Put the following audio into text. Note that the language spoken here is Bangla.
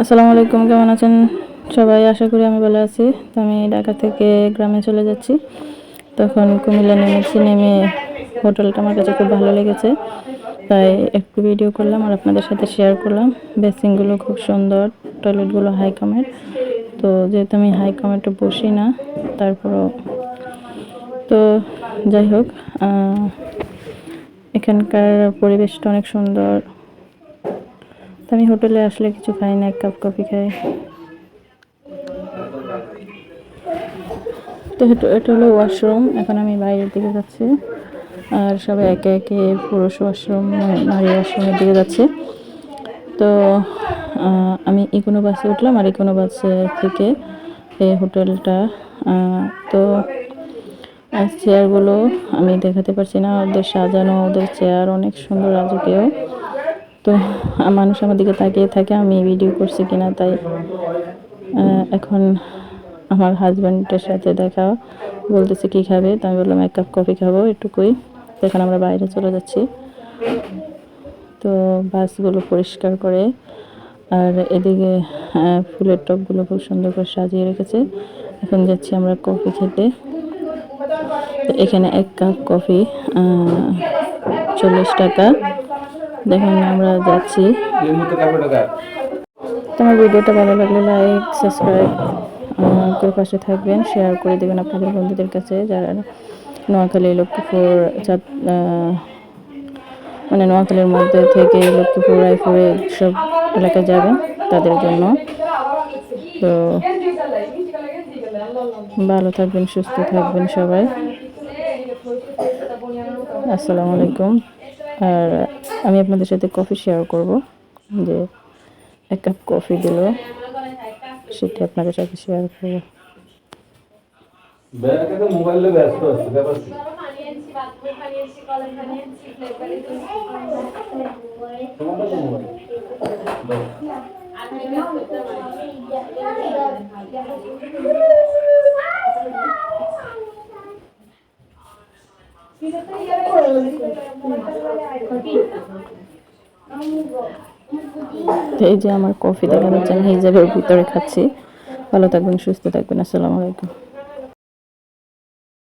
আসসালামু আলাইকুম, কেমন আছেন? সবাই আশা করি আমি ভালো আছি। তো আমি ঢাকা থেকে গ্রামে চলে যাচ্ছি। তখন কুমিল্লা নেমেছি, নেমে হোটেলটা আমার কাছে খুব ভালো লেগেছে। তাই একটু ভিডিও করলাম আর আপনাদের সাথে শেয়ার করলাম। বেসিংগুলো খুব সুন্দর টয়লেটগুলো হাই কামের তো যেহেতু আমি হাই কামেরটা বসি না, তারপরও তো যাই হোক এখানকার পরিবেশটা অনেক সুন্দর। আমি হোটেলে আসলে কিছু খাই না, এক কাপ কফি খাই। তো এটা হলো ওয়াশরুম, এখন আমি বাইরের দিকে যাচ্ছি। আর সবাই একে একে পুরুষ ওয়াশরুম, নারী ওয়াশরুমের দিকে যাচ্ছে। তো আমি ইকোনো বাসে উঠলাম আর ইকোনো বাসে থেকে এই হোটেলটা তো চেয়ারগুলো আমি দেখাতে পারছি না। ওদের সাজানো, ওদের চেয়ার অনেক সুন্দর, রাজকীয়। তো মানুষ আমার দিকে তাকিয়ে থাকে, আমি ভিডিও করছি কিনা তাই এখন আমার হাজব্যান্ডের সাথে দেখা, বলতেছে কি খাবে, তো আমি বললাম, এক কাপ কফি খাব এটুকুই এখন আমরা বাইরে চলে যাচ্ছি। তো বাসগুলো পরিষ্কার করে, আর এদিকে ফুলের টবগুলো খুব সুন্দর করে সাজিয়ে রেখেছে। এখন যাচ্ছি আমরা কফি খেতে। এখানে এক কাপ কফি চল্লিশ টাকা। দেখুন আমরা যাচ্ছি। তোমার ভিডিওটা ভালো লাগলে লাইক সাবস্ক্রাইব করে পাশে থাকবেন শেয়ার করে দেবেন আপনাদের বন্ধুদের কাছে যারা নোয়াখালী লক্ষ্মীপুর চাঁদ মানে নোয়াখালীর মধ্যে থেকে লক্ষ্মীপুর রায়পুরে সব এলাকায় যাবেন তাদের জন্য। তো ভালো থাকবেন সুস্থ থাকবেন সবাই। আসসালামু আলাইকুম। আর আমি আপনাদের সাথে কফি শেয়ার করব। যে এক কাপ কফি দিল সেটা আপনাদের সাথে শেয়ার করব। ব্যাগে মোবাইলে ব্যস্ত আছে এই যে আমার কফি দেখা যাচ্ছে, আমি হিজাবের ভিতরে খাচ্ছি। ভালো থাকবেন, সুস্থ থাকবেন, আসসালামু আলাইকুম।